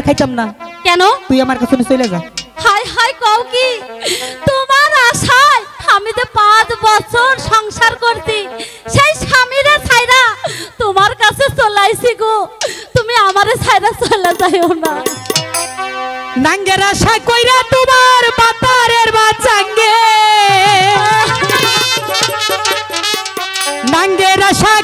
আর খাইতাম না। কেন? তুই আমার কাছে নিয়ে চলে যা। হাই হাই কও কি? তোমার আশায় আমি তো পাঁচ বছর সংসার করছি সেই স্বামীরে ছাইরা তোমার কাছে চলাইছি গো। তুমি আমারে ছাইরা চলে যাইও না। নাঙ্গের আশা কইরা তোমার পাতারের বাচাঙ্গে নাঙ্গের আশা